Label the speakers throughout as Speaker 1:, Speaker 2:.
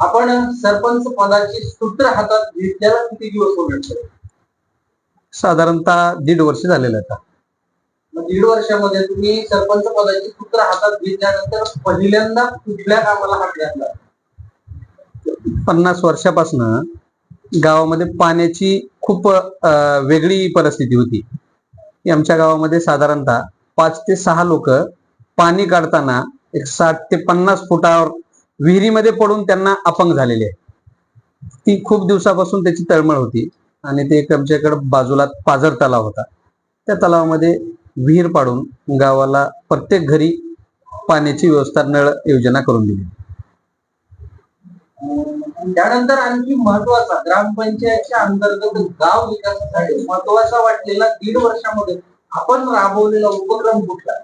Speaker 1: आपण सरपंच पदाची सूत्र हातात घेतल्याला किती दिवस होणार
Speaker 2: साधारणतः दीड वर्ष झालेलं आता.
Speaker 1: दीड वर्षामध्ये तुम्ही सरपंच पदाची सूत्र हातात घेतल्यानंतर पहिल्यांदा कुठल्या कामाला हात घातला?
Speaker 2: पन्नास वर्षापासनं गावामध्ये पाण्याची खूप वेगळी परिस्थिती होती. आमच्या गावामध्ये साधारणतः पाच ते सहा लोक पाणी काढताना एक साठ ते पन्नास फुटावर विहिरीमध्ये पडून त्यांना अपंग झालेले आहे ती खूप दिवसापासून त्याची तळमळ होती आणि ते एक आमच्याकडे बाजूला पाझर तलाव होता. त्या तलावामध्ये विहीर पाडून गावाला प्रत्येक घरी पाण्याची व्यवस्था नळ योजना करून दिली.
Speaker 1: त्यानंतर आणखी महत्त्वाचा ग्रामपंचायतच्या अंतर्गत गाव विकासासाठी महत्त्वाचा वाटलेला दीड वर्षामध्ये आपण राबवलेला उपक्रम कुठला?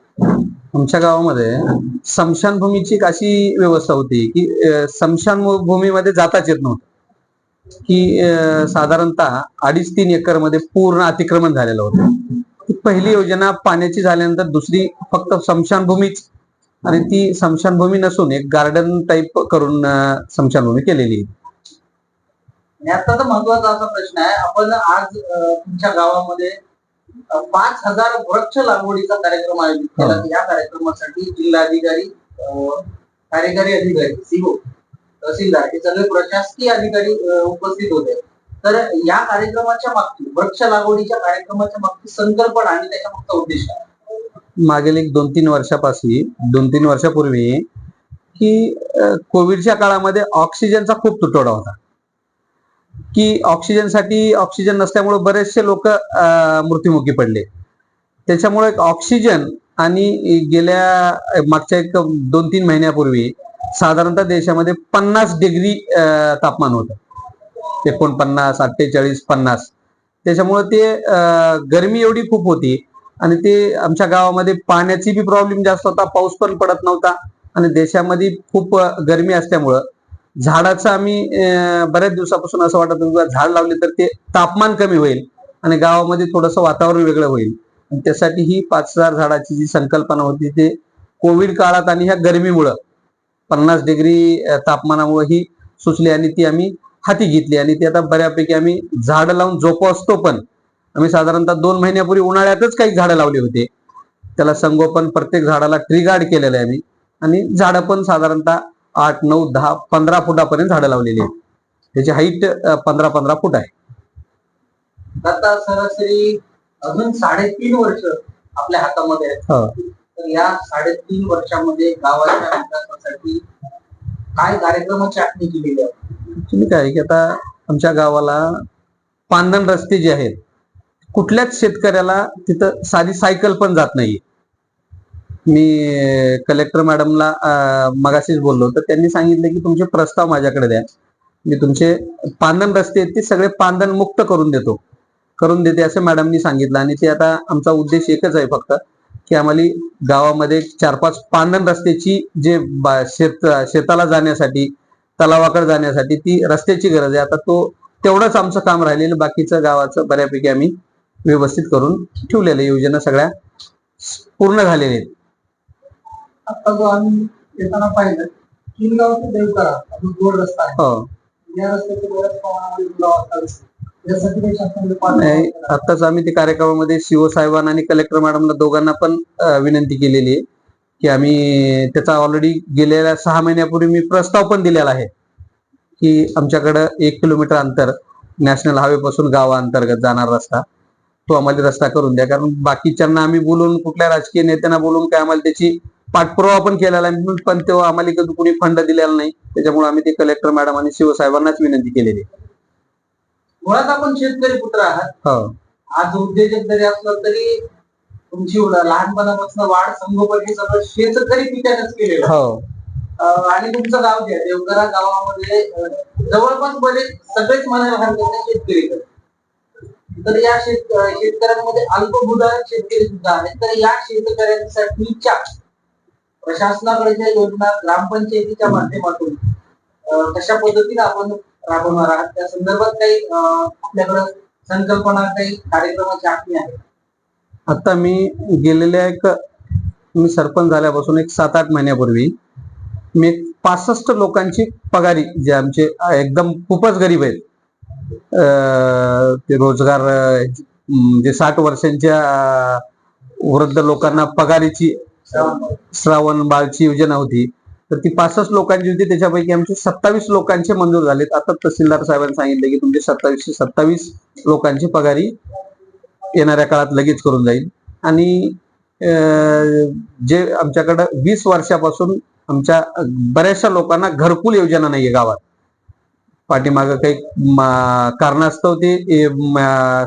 Speaker 2: आमच्या गावामध्ये स्मशानभूमीची एक अशी व्यवस्था होती की स्मशान भूमीमध्ये जाताच येत नव्हतं. की साधारणतः अडीच तीन एकरमध्ये पूर्ण अतिक्रमण झालेलं होतं. पहिली योजना पाण्याची झाल्यानंतर दुसरी फक्त स्मशानभूमीच आणि ती स्मशानभूमी नसून एक गार्डन टाईप करून स्मशानभूमी केलेली आहे.
Speaker 1: आता तर महत्त्वाचा असा प्रश्न आहे. आपण आज तुमच्या गावामध्ये पाच हजार वृक्ष लागवडीचा कार्यक्रम आयोजित केला. या कार्यक्रमासाठी जिल्हाधिकारी कार्यकारी अधिकारी सीओ तहसीलदार हे सगळे प्रशासकीय अधिकारी उपस्थित होते. तर या कार्यक्रमाच्या मागची वृक्ष लागवडीच्या कार्यक्रमाच्या मागची संकल्पना आणि त्याच्या मागचा उद्देश?
Speaker 2: मागील एक दोन तीन वर्षापासून दोन तीन वर्षापूर्वी की कोविडच्या काळामध्ये ऑक्सिजनचा खूप तुटवडा होता. की ऑक्सिजनसाठी ऑक्सिजन नसल्यामुळे बरेचसे लोक मृत्युमुखी पडले. त्याच्यामुळे ऑक्सिजन आणि गेल्या मागच्या एक दोन तीन महिन्यापूर्वी साधारणतः देशामध्ये पन्नास डिग्री तापमान होतं. एकोणपन्नास अठ्ठेचाळीस पन्नास. त्याच्यामुळे ते गरमी एवढी खूप होती आणि ते आमच्या गावामध्ये पाण्याची बी प्रॉब्लेम जास्त होता पाऊस पण पडत नव्हता आणि देशामध्ये खूप गरमी असल्यामुळं झाडाचं आम्ही बऱ्याच दिवसापासून असं वाटत होतं झाड लावले तर ते तापमान कमी होईल आणि गावामध्ये थोडंसं वातावरण वेगळं होईल. त्यासाठी ही पाच हजार झाडाची जी संकल्पना होती ते कोविड काळात आणि ह्या गरमीमुळं पन्नास डिग्री तापमानामुळे ही सुचली आणि ती आम्ही हाती घेतली. आणि ती आता बऱ्यापैकी आम्ही झाडं लावून जोपासतो पण आम्ही साधारणतः दोन महिन्यापूर्वी उन्हाळ्यातच काही झाडं लावली होते. त्याला संगोपन प्रत्येक झाडाला ट्री गार्ड केलेलं आहे आम्ही. आणि झाडं पण साधारणतः आठ नऊ दहा पंधरा फुटापर्यंत झाडं लावलेली आहेत. त्याची हाईट पंधरा पंधरा फूट आहे.
Speaker 1: आता सरासरी अजून साडेतीन वर्ष आपल्या हातामध्ये आहेत.
Speaker 2: हो.
Speaker 1: तर या साडेतीन वर्षामध्ये गावाच्या विकासासाठी काय कार्यक्रमाची आखणी केलेली आहे?
Speaker 2: तुम्ही काय की आता आमच्या गावाला पांदण रस्ते जे आहेत कुठल्याच शेतकऱ्याला तिथं साधी सायकल पण जात नाही मी कलेक्टर मॅडमला मगाशीच बोललो तर त्यांनी सांगितलं की तुमचे प्रस्ताव माझ्याकडे द्या. मी तुमचे पांदण रस्ते आहेत ते सगळे पांदण मुक्त करून देतो. करून देते असं मॅडमनी सांगितलं. आणि ते आता आमचा उद्देश एकच आहे फक्त की आम्हाला गावामध्ये चार पाच पांदण रस्त्याची जे बा- शेत शेताला जाण्यासाठी तलावाकडे जाण्यासाठी ती रस्त्याची गरज आहे. आता तो तेवढंच आमचं काम राहिलेलं बाकीचं गावाचं बऱ्यापैकी आम्ही व्यवस्थित करून ठेवलेलं योजना सगळ्या पूर्ण झालेल्या आहेत.
Speaker 1: आता जो आम्ही येताना पाहिलं किनगाव ते देवकरा अजून दोन रस्ता आहे.
Speaker 2: हो.
Speaker 1: या रस्त्याचे बऱ्याच प्रमाणामध्ये पुलाव असतात. यासाठी काही शासनाने पाठपुरावा
Speaker 2: नाही. आताच आम्ही ते कार्यक्रमामध्ये शिव साहेबांना आणि कलेक्टर मॅडमला दोघांना पण अं, विनंती केलेली आहे की आम्ही त्याचा ऑलरेडी गेलेल्या सहा महिन्यापूर्वी मी प्रस्ताव पण दिलेला आहे की आमच्याकडं एक किलोमीटर अंतर नॅशनल हायवे पासून गावाअंतर्गत जाणार रस्ता तो आम्हाला रस्ता करून द्या. कारण बाकीच्यांना आम्ही बोलून कुठल्या राजकीय नेत्यांना बोलून काय आम्हाला त्याची पाठपुरावा पण केलेला आहे पण तेव्हा आम्हाला कधी कुणी फंड दिलेला नाही त्याच्यामुळे आम्ही ते कलेक्टर मॅडम आणि शिवसाहेबांनाच विनंती केलेली.
Speaker 1: मुळात आपण शेतकरी पुत्र आहात
Speaker 2: हो
Speaker 1: आज उद्योजक जरी असलं तरी तुमची लहानपणापासून वाढ संगोपन हे सगळं शेतकरी पित्यानेच केलेलं.
Speaker 2: हो
Speaker 1: आणि तुमचं गाव जे आहे देवकरा गावामध्ये जवळपास बरेच सगळेच म्हणायला हरकत नाही शेतकरी. तर या शेतकऱ्यांमध्ये अल्पभूधारक शेतकरी सुद्धा आहेत तर या शेतकऱ्यांसाठीच्या प्रशासनाकडच्या योजना ग्रामपंचायतीच्या माध्यमातून कशा पद्धतीने आपण राबवणार आहात? त्या संदर्भात काही आपल्याकडे संकल्पना काही कार्यक्रमाची आखणी आहे?
Speaker 2: आता मी गेलेल्या एक मी सरपंच झाल्यापासून एक सात आठ महिन्यापूर्वी मी पासष्ट लोकांची पगारी जे आमचे एकदम खूपच गरीब आहेत. ते रोजगार जे साठ वर्षांच्या वृद्ध लोकांना पगारीची श्रावण बाळची योजना होती. तर ती पासष्ट लोकांची होती. त्याच्यापैकी आमचे सत्तावीस लोकांचे मंजूर झालेत. आता तहसीलदार साहेबांनी सांगितले की तुमचे सत्तावीसशे सत्तावीस लोकांची पगारी येणाऱ्या काळात लगेच करून जाईल. आणि जे आमच्याकडं वीस वर्षापासून आमच्या बऱ्याचशा लोकांना घरकुल योजना नाहीये गावात. पाठीमागं काही कारणास्तव ते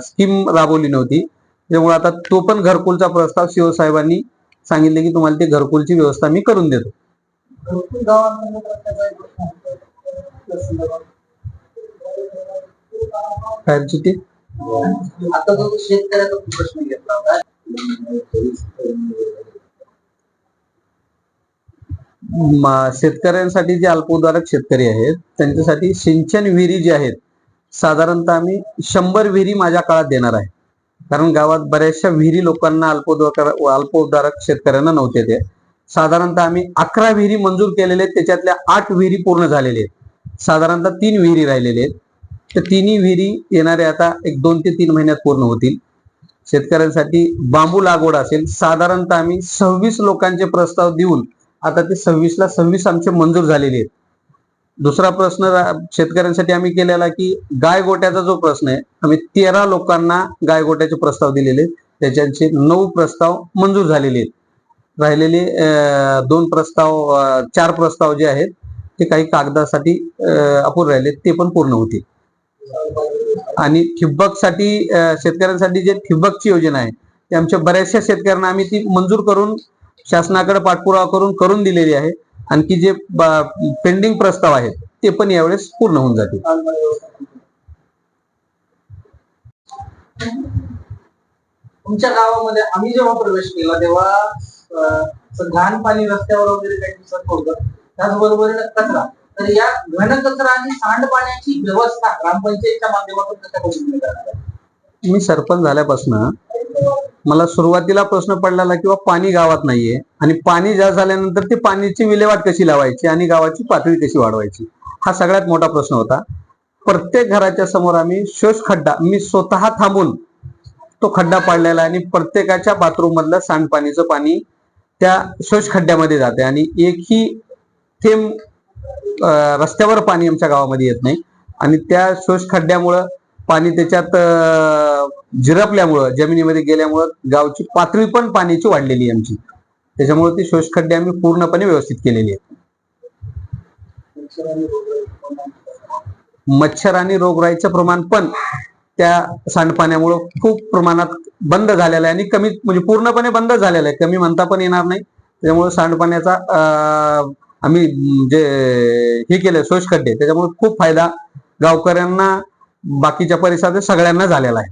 Speaker 2: स्कीम राबवली नव्हती. त्यामुळे आता तो पण घरकुलचा प्रस्ताव शिवसाहेबांनी सांगितले की तुम्हाला ते घरकुलची व्यवस्था मी करून देतो.
Speaker 1: आता जो शेतकऱ्याचा प्रश्न घेतला होता.
Speaker 2: शेतकऱ्यांसाठी जे अल्पउधारक शेतकरी आहेत त्यांच्यासाठी सिंचन विहिरी जे आहेत साधारणतः आम्ही शंभर विहिरी माझ्या काळात देणार आहे. कारण गावात बऱ्याचशा विहिरी लोकांना अल्पउधारक अल्पउधारक शेतकऱ्यांना नव्हते ते. साधारणतः आम्ही अकरा विहिरी मंजूर केलेले आहेत त्याच्यातल्या आठ विहिरी पूर्ण झालेले आहेत. साधारणतः तीन विहिरी राहिलेले आहेत. तर तिन्ही विहिरी येणारे आता एक दोन ते तीन महिन्यात पूर्ण होतील. शेतकऱ्यांसाठी बांबू लागवड असेल साधारणतः आम्ही सव्वीस लोकांचे प्रस्ताव देऊन आता ते सव्वीसला सव्वीस आमचे मंजूर झालेले आहेत. दुसरा प्रश्न शेतकऱ्यांसाठी आम्ही केलेला की गाय गोट्याचा जो प्रश्न आहे आम्ही तेरा लोकांना गाय गोट्याचे प्रस्ताव दिलेले आहेत. त्याच्याचे नऊ प्रस्ताव मंजूर झालेले आहेत. राहिलेले दोन प्रस्ताव चार प्रस्ताव जे आहेत ते काही कागदासाठी अं, राहिले ते पण पूर्ण होतील. आणि ठिबकसाठी शेतकऱ्यांसाठी जे ठिबकची योजना आहे ती आमच्या बऱ्याचशा शेतकऱ्यांना आम्ही ती मंजूर करून शासनाकडे पाठपुरावा करून करून दिलेली आहे. आणखी जे पेंडिंग प्रस्ताव आहेत ते पण यावेळेस पूर्ण होऊन जातील.
Speaker 1: तुमच्या गावामध्ये आम्ही जेव्हा प्रवेश केला तेव्हा घाण पाणी रस्त्यावर वगैरे काही दिसत होतं त्याचबरोबरीने कचरा. तर या घन कचरा आणि सांडपाण्याची व्यवस्था ग्रामपंचायतच्या माध्यमातून कशा आहे?
Speaker 2: मी सरपंच झाल्यापासून मला सुरुवातीला प्रश्न पडलेला किंवा पाणी गावात नाहीये. आणि पाणी जास्त झाल्यानंतर ते पाण्याची विल्हेवाट कशी लावायची आणि गावाची पातळी कशी वाढवायची? हा सगळ्यात मोठा प्रश्न होता. प्रत्येक घराच्या समोर आम्ही शोष खड्डा मी स्वतः थांबून तो खड्डा पाडलेला आहे आणि प्रत्येकाच्या बाथरूम मधलं सांडपाणीचं पाणी त्या शोष खड्ड्यामध्ये जाते. आणि एकही थेंब रस्त्यावर पाणी आमच्या गावामध्ये येत नाही. आणि त्या शोष खड्ड्यामुळं पाणी त्याच्यात जिरपल्यामुळं झिरपल्यामुळं जमिनीमध्ये गेल्यामुळं गावची पातळी पण पाण्याची वाढलेली आहे आमची. त्याच्यामुळे ती शोषखड्डे आम्ही पूर्णपणे व्यवस्थित केलेली आहेत. मच्छर आणि रोगराईचं प्रमाण पण त्या सांडपाण्यामुळं खूप प्रमाणात बंद झालेलं आहे आणि कमी म्हणजे पूर्णपणे बंद झालेलं आहे. कमी म्हणता पण येणार नाही. त्याच्यामुळे सांडपाण्याचा आम्ही जे हे केलं शोषखड्डे त्याच्यामुळे खूप फायदा गावकऱ्यांना बाकीच्या परिसरात सगळ्यांना झालेला आहे.